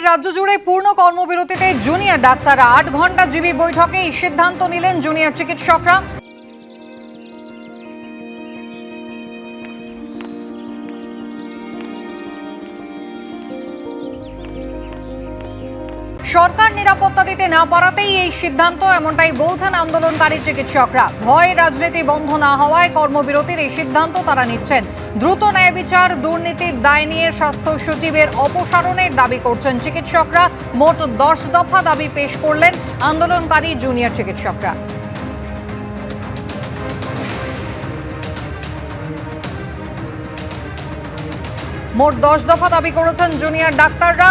ফের রাজ্য জুড়ে পূর্ণ কর্মবিরতিতে জুনিয়র ডাক্তাররা আট ঘণ্টা জীবী বৈঠকে সিদ্ধান্ত নিলেন জুনিয়র চিকিৎসকরা। সরকার নিরাপত্তা দিতে না পারাতেই এই সিদ্ধান্ত, এমনটাই বলছেন আন্দোলনকারী চিকিৎসকরা। ভয়ে রাজনীতি বন্ধ না হওয়ায় কর্মবিরতির এই সিদ্ধান্ত তারা নিচ্ছেন। দ্রুত ন্যায় বিচার, দুর্নীতির দায় নিয়ে স্বাস্থ্য সচিবের অপসারণের দাবি করছেন চিকিৎসকরা। মোট দশ দফা দাবি পেশ করলেন আন্দোলনকারী জুনিয়র চিকিৎসকরা। মোট দশ দফা দাবি করেছেন জুনিয়র ডাক্তাররা।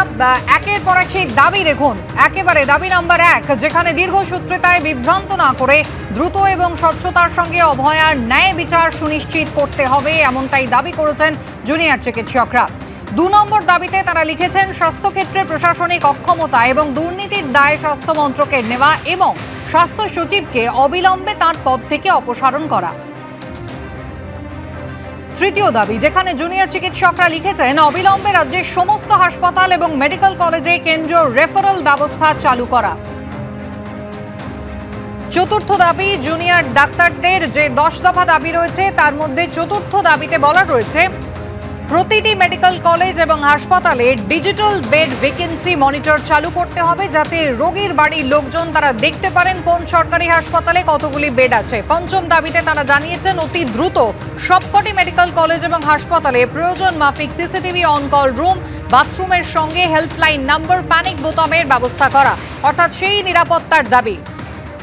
একের পর এক সেই দাবি দেখুন। একেবারে দাবি নাম্বার এক, যেখানে দীর্ঘ দীর্ঘসূত্রিতায় বিভ্রান্ত না করে দ্রুত এবং স্বচ্ছতার সঙ্গে অভয়ার ন্যায় বিচার সুনিশ্চিত করতে হবে, এমনটাই দাবি করেছেন জুনিয়র চিকিৎসকরা। দু নম্বর দাবিতে তারা লিখেছেন, স্বাস্থ্যক্ষেত্রে প্রশাসনিক অক্ষমতা এবং দুর্নীতির দায় স্বাস্থ্য মন্ত্রকের নেওয়া এবং স্বাস্থ্য সচিবকে অবিলম্বে তার পদ থেকে অপসারণ করা। তৃতীয় দাবি, যেখানে জুনিয়র চিকিৎসকরা লিখেছেন, অবিলম্বে রাজ্যের সমস্ত হাসপাতাল এবং মেডিকেল কলেজে কেন্দ্রীয় রেফারেল ব্যবস্থা চালু করা। চতুর্থ দাবি, জুনিয়র ডাক্তারদের যে দশ দফা দাবি রয়েছে, তার মধ্যে চতুর্থ দাবিতে বলা রয়েছে প্রতিটি মেডিকেল কলেজ এবং হাসপাতালে ডিজিটাল বেড ভ্যাকেন্সি মনিটর চালু করতে হবে যাতে রোগীর বাড়ির লোকজন তারা দেখতে পারেন কোন সরকারি হাসপাতালে কতগুলি বেড আছে। পঞ্চম দাবিতে তারা জানিয়েছেন, অতি দ্রুত সবকটি মেডিকেল কলেজ এবং হাসপাতালে প্রয়োজন মাফিক সিসিটিভি অন কল রুম, বাথরুমের সঙ্গে হেল্পলাইন নাম্বার, প্যানিক বোতামের ব্যবস্থা করা। অর্থাৎ সেই নিরাপত্তার দাবি।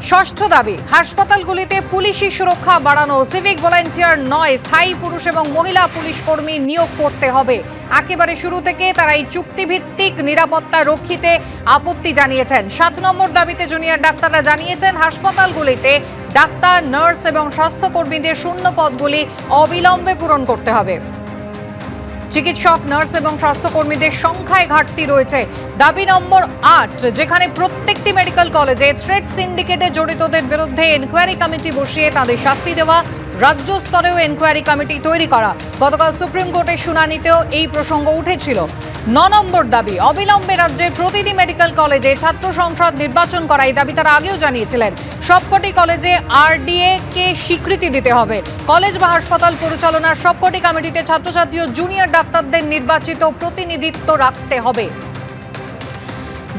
ষষ্ঠ দাবি, হাসপাতালগুলিতে পুলিশি সুরক্ষা বাড়ানো সিভিক ভলান্টিয়ার নয়, স্থায়ী পুরুষ এবং মহিলা পুলিশ কর্মী নিয়োগ করতে হবে। একেবারে শুরু থেকে তারা এই চুক্তিভিত্তিক নিরাপত্তা রক্ষিতে আপত্তি জানিয়েছেন। সাত নম্বর দাবিতে জুনিয়র ডাক্তাররা জানিয়েছেন, হাসপাতালগুলিতে ডাক্তার, নার্স এবং স্বাস্থ্যকর্মীদের শূন্য পদগুলি অবিলম্বে পূরণ করতে হবে। চিকিৎসক, নার্স এবং স্বাস্থ্যকর্মীদের সংখ্যায় ঘাটতি রয়েছে। দাবি নম্বর আট, যেখানে প্রত্যেকটি মেডিকেল কলেজে থ্রেড সিন্ডিকেটে জড়িতদের বিরুদ্ধে এনকোয়ারি কমিটি বসিয়ে তাদের শাস্তি দেওয়া, রাজ্য স্তরেও এনকোয়ারি কমিটি তৈরি করা। গতকাল সুপ্রিম কোর্টের শুনানিতেও এই প্রসঙ্গ উঠেছিল। ন নম্বর দাবি, অবিলম্বে রাজ্যের প্রতিটি মেডিকেল কলেজে ছাত্র সংসদ নির্বাচন করা, এই দাবি তারা আগেও জানিয়েছিলেন। সবকটি কলেজে আরডিএ কে স্বীকৃতি দিতে হবে। কলেজ বা হাসপাতাল পরিচালনার সবকটি কমিটিতে ছাত্রছাত্রী ও জুনিয়র ডাক্তারদের নির্বাচিত প্রতিনিধিত্ব রাখতে হবে।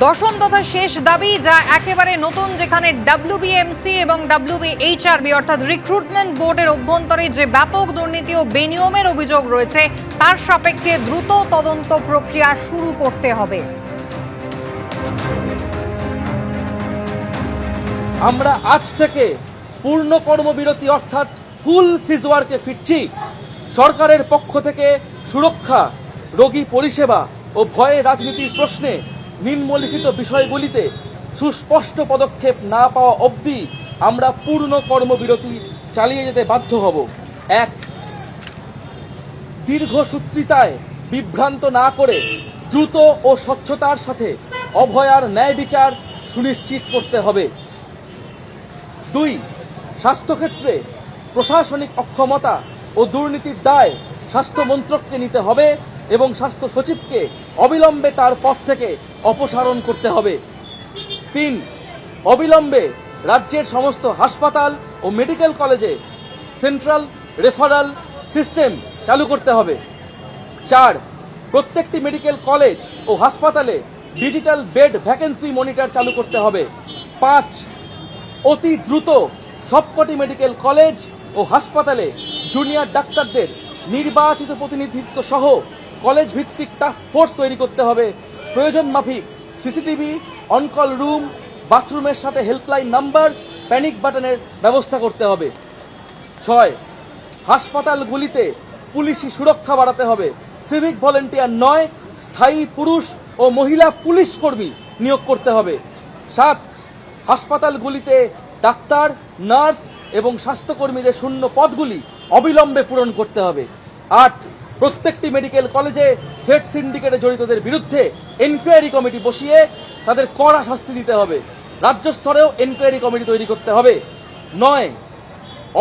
দশম তথা শেষ দাবি যা একেবারে নতুন, যেখানে ডাব্লিউবিএমসি এবং ডাব্লিউবিএইচআরবি অর্থাৎ রিক্রুটমেন্ট বোর্ডের অভ্যন্তরে যে ব্যাপক দুর্নীতি ও বেনিয়মের অভিযোগ রয়েছে, তার সাপেক্ষে দ্রুত তদন্ত প্রক্রিয়া শুরু করতে হবে। আমরা আজ থেকে পূর্ণ কর্মবিরতি অর্থাৎ ফুল সিজওয়ার্কে ফিরছি। সরকারের পক্ষ থেকে সুরক্ষা, রোগী পরিষেবা ও ভয়ে রাজনীতির প্রশ্নে নিম্নলিখিত বিষয়গুলিতে সুস্পষ্ট পদক্ষেপ না পাওয়া অবধি আমরা পূর্ণ কর্মবিরতি চালিয়ে যেতে বাধ্য হব। এক দীর্ঘসূত্রিতায় বিভ্রান্ত না করে দ্রুত ও স্বচ্ছতার সাথে অভয়ার ন্যায় বিচার সুনিশ্চিত করতে হবে। দুই, স্বাস্থ্যক্ষেত্রে প্রশাসনিক অক্ষমতা ও দুর্নীতির দায় স্বাস্থ্য মন্ত্রককে নিতে হবে। এবং স্বাস্থ্য সচিবকে অবিলম্বে তার পদ থেকে অপসারণ করতে হবে। তিন, অবিলম্বে রাজ্যের সমস্ত হাসপাতাল ও মেডিকেল কলেজে সেন্ট্রাল রেফারাল সিস্টেম চালু করতে হবে। চার, প্রত্যেকটি মেডিকেল কলেজ ও হাসপাতালে ডিজিটাল বেড ভ্যাকেন্সি মনিটর চালু করতে হবে। পাঁচ, অতি দ্রুত সবকটি মেডিকেল কলেজ ও হাসপাতালে জুনিয়র ডাক্তারদের নির্বাচিত প্রতিনিধিত্ব সহ কলেজ ভিত্তিক টাস্ক ফোর্স তৈরি করতে হবে। প্রয়োজন মাফিক, সিসিটিভি অনকল রুম বাথরুমের সাথে হেল্পলাইন নাম্বার প্যানিক বাটনের ব্যবস্থা করতে হবে। ছয়, হাসপাতালগুলিতে পুলিশি সুরক্ষা বাড়াতে হবে। সিভিক ভলেন্টিয়ার নয়, স্থায়ী পুরুষ ও মহিলা পুলিশ কর্মী নিয়োগ করতে হবে। সাত, হাসপাতালগুলিতে ডাক্তার, নার্স এবং স্বাস্থ্যকর্মীদের শূন্য পদগুলি অবিলম্বে পূরণ করতে হবে। আট প্রত্যেকটি মেডিকেল কলেজে থ্রেড সিন্ডিকেটে জড়িতদের বিরুদ্ধে এনকোয়ারি কমিটি বসিয়ে তাদের কড়া শাস্তি দিতে হবে। রাজ্য স্তরেও এনকোয়ারি কমিটি তৈরি করতে হবে। নয়,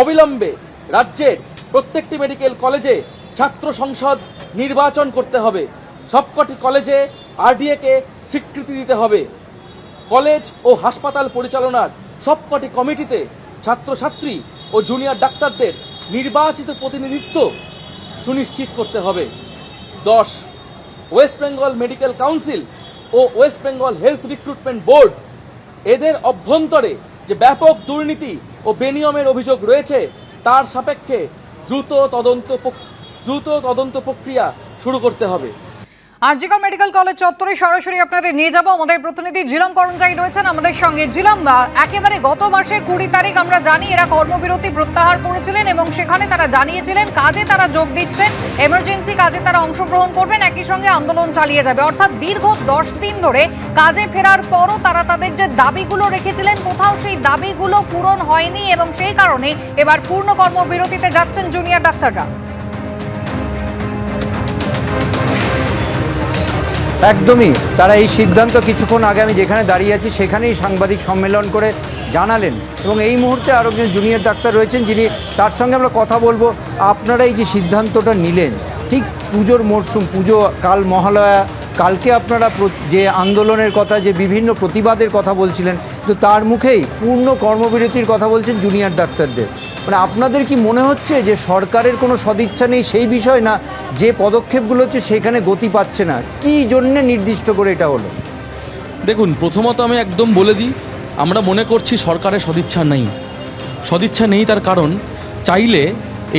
অবিলম্বে রাজ্যের প্রত্যেকটি মেডিকেল কলেজে ছাত্র সংসদ নির্বাচন করতে হবে। সবকটি কলেজে আরডিএ কে স্বীকৃতি দিতে হবে। কলেজ ও হাসপাতাল পরিচালনার সবকটি কমিটিতে ছাত্রছাত্রী ও জুনিয়র ডাক্তারদের নির্বাচিত প্রতিনিধিত্ব সুনিশ্চিত করতে হবে। দশ ওয়েস্ট বেঙ্গল মেডিকেল কাউন্সিল ও West Bengal health recruitment board এদের অভ্যন্তরে যে ব্যাপক দুর্নীতি ও বেনিয়মের অভিযোগ রয়েছে, তার সাপেক্ষে দ্রুত তদন্ত দ্রুত তদন্ত প্রক্রিয়া শুরু করতে হবে। আরজিকর মেডিকেল কলেজ চত্বরে সরাসরি আপনাদের নিয়ে যাব। আমাদের প্রতিনিধি জিলম করঞ্জাই রয়েছেন। আমাদের সঙ্গে জিলম একেবারে গত মাসের কুড়ি তারিখ আমরা জানি এরা কর্মবিরতি প্রত্যাহার করেছিলেন এবং সেখানে তারা জানিয়েছিলেন কাজে তারা যোগ দিচ্ছেন এমার্জেন্সি কাজে তারা অংশগ্রহণ করবেন, একই সঙ্গে আন্দোলন চালিয়ে যাবে। অর্থাৎ দীর্ঘ দশ দিন ধরে কাজে ফেরার পরও তারা তাদের যে দাবিগুলো রেখেছিলেন, কোথাও সেই দাবিগুলো পূরণ হয়নি এবং সেই কারণে এবার পূর্ণ কর্মবিরতিতে যাচ্ছেন জুনিয়র ডাক্তাররা। একদমই। তারা এই সিদ্ধান্ত কিছুক্ষণ আগে আমি যেখানে দাঁড়িয়ে আছি, সেখানেই সাংবাদিক সম্মেলন করে জানালেন। এবং এই মুহূর্তে আরও একজন জুনিয়র ডাক্তার রয়েছেন, যিনি তার সঙ্গে আমরা কথা বলব। আপনারা এই যে সিদ্ধান্তটা নিলেন, ঠিক পুজোর মরশুম পুজো, কাল মহালয়া, কালকে আপনারা যে আন্দোলনের কথা, যে বিভিন্ন প্রতিবাদের কথা বলছিলেন, তো তার মুখেই পূর্ণ কর্মবিরতির কথা বলছেন জুনিয়র ডাক্তারদের। মানে আপনাদের কি মনে হচ্ছে যে সরকারের কোনো সদিচ্ছা নেই সেই বিষয় না যে পদক্ষেপগুলো হচ্ছে সেখানে গতি পাচ্ছে না? কি জন্যে নির্দিষ্ট করে এটা হলো? দেখুন, প্রথমত আমি একদম বলে দিই, আমরা মনে করছি সরকারের সদিচ্ছা নেই। সদিচ্ছা নেই তার কারণ, চাইলে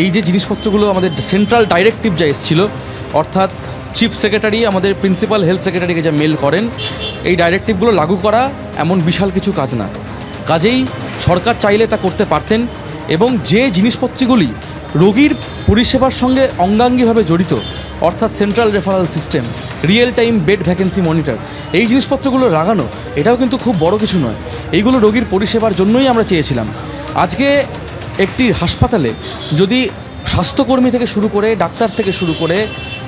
এই যে জিনিসপত্রগুলো আমাদের সেন্ট্রাল ডাইরেক্টিভ যা এসেছিল, অর্থাৎ চিফ সেক্রেটারি আমাদের প্রিন্সিপাল হেলথ সেক্রেটারিকে যা মেল করেন, এই ডাইরেক্টিভগুলো লাগু করা এমন বিশাল কিছু কাজ না। কাজেই সরকার চাইলে তা করতে পারতেন এবং যে জিনিসপত্রগুলি রোগীর পরিষেবার সঙ্গে অঙ্গাঙ্গিভাবে জড়িত, অর্থাৎ central referral system real time bed vacancy monitor এই জিনিসপত্রগুলো লাগানো এটাও কিন্তু খুব বড় কিছু নয়। এইগুলো রোগীর পরিষেবার জন্যই আমরা চেয়েছিলাম। আজকে একটি হাসপাতালে যদি স্বাস্থ্যকর্মী থেকে শুরু করে, ডাক্তার থেকে শুরু করে,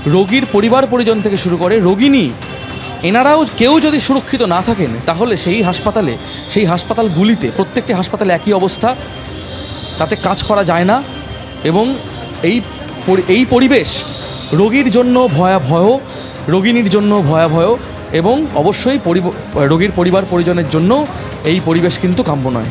রোগীর পরিবার পরিজন থেকে শুরু করে রোগিনী এনারাও কেউ যদি সুরক্ষিত না থাকেন, তাহলে সেই হাসপাতালে, সেই হাসপাতালগুলিতে, প্রত্যেকটি হাসপাতালে একই অবস্থা তাতে কাজ করা যায় না এবং এই এই পরিবেশ রোগীর জন্য ভয়াবহ রোগিনীর জন্য ভয়াবহ এবং অবশ্যই রোগীর পরিবার পরিজনের জন্য এই পরিবেশ কিন্তু কাম্য নয়।